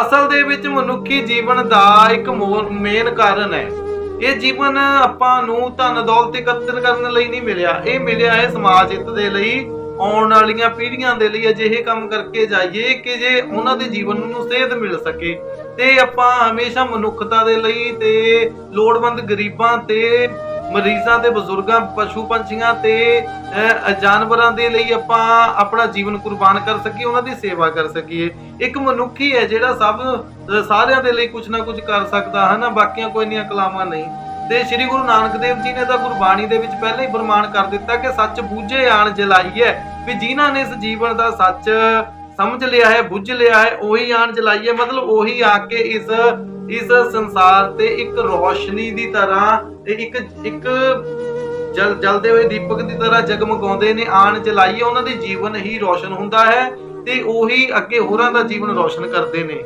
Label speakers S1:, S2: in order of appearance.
S1: ਅਸਲ ਦੇ ਵਿੱਚ ਮਨੁੱਖੀ ਜੀਵਨ ਦਾ ਇੱਕ ਮੇਨ ਕਾਰਨ ਹੈ। ਇਹ ਜੀਵਨ ਆਪਾਂ ਨੂੰ ਧਨ, ਦੌਲਤ ਇਕੱਤਰ ਕਰਨ ਲਈ ਨਹੀਂ ਮਿਲਿਆ। ਇਹ ਮਿਲਿਆ ਹੈ ਸਮਾਜ ਹਿੱਤ ਦੇ ਲਈ, ਆਉਣ ਵਾਲੀਆਂ ਪੀੜ੍ਹੀਆਂ ਦੇ ਲਈ ਅਜਿਹੇ ਕੰਮ ਕਰਕੇ ਜਾਈਏ ਕਿ ਜੇ ਉਹਨਾਂ ਦੇ ਜੀਵਨ ਨੂੰ ਸੇਧ ਮਿਲ ਸਕੇ। ਤੇ ਆਪਾਂ ਹਮੇਸ਼ਾ ਮਨੁੱਖਤਾ ਦੇ ਲਈ ਤੇ ਲੋੜਵੰਦ ਗਰੀਬਾਂ ਤੇ ਮਰੀਜ਼ਾਂ ਤੇ ਬਜ਼ੁਰਗਾਂ, ਪਸ਼ੂ ਪੰਛੀਆਂ ਤੇ ਜਾਨਵਰਾਂ ਦੇ ਲਈ ਆਪਾਂ ਆਪਣਾ ਜੀਵਨ ਕੁਰਬਾਨ ਕਰ ਸਕੀਏ, ਉਹਨਾਂ ਦੀ ਸੇਵਾ ਕਰ ਸਕੀਏ। ਇੱਕ ਮਨੁੱਖੀ ਹੈ ਜਿਹੜਾ ਸਭ ਸਾਰਿਆਂ ਦੇ ਲਈ ਕੁਝ ਨਾ ਕੁਝ ਕਰ ਸਕਦਾ ਹੈ ਨਾ ਬਾਕੀਆਂ ਕੋਈ ਨਹੀਂ ਕਲਾਮਾਂ ਨਹੀਂ। ਤੇ ਸ੍ਰੀ ਗੁਰੂ ਨਾਨਕ ਦੇਵ ਜੀ ਨੇ ਤਾਂ ਗੁਰਬਾਣੀ ਦੇ ਵਿੱਚ ਪਹਿਲਾਂ ਹੀ ਪ੍ਰਮਾਣ ਕਰ ਦਿੱਤਾ ਕਿ ਸੱਚ ਬੂਝੇ ਆਣ ਜਲਾਈ ਹੈ ਵੀ ਜਿਨ੍ਹਾਂ ਨੇ ਇਸ ਜੀਵਨ ਦਾ ਸੱਚ ਸਮਝ ਲਿਆ ਹੈ, ਬੁੱਝ ਲਿਆ ਹੈ, ਉਹੀ ਆਣ ਜਲਾਈਏ ਮਤਲਬ ਉਹੀ ਆ ਕੇ ਇਸ ਇਸ ਸੰਸਾਰ ਤੇ ਇੱਕ ਰੋਸ਼ਨੀ ਦੀ ਤਰ੍ਹਾਂ ਤੇ ਇੱਕ ਇੱਕ ਜਲ, ਜਲਦੇ ਹੋਏ ਦੀਪਕ ਦੀ ਤਰ੍ਹਾਂ ਜਗਮਗਾਉਂਦੇ ਨੇ, ਆਣ ਜਲਾਈਏ, ਉਹਨਾਂ ਦੇ ਜੀਵਨ ਹੀ ਰੋਸ਼ਨ ਹੁੰਦਾ ਹੈ ਤੇ ਉਹੀ ਅੱਗੇ ਹੋਰਾਂ ਦਾ ਜੀਵਨ ਰੋਸ਼ਨ ਕਰਦੇ ਨੇ।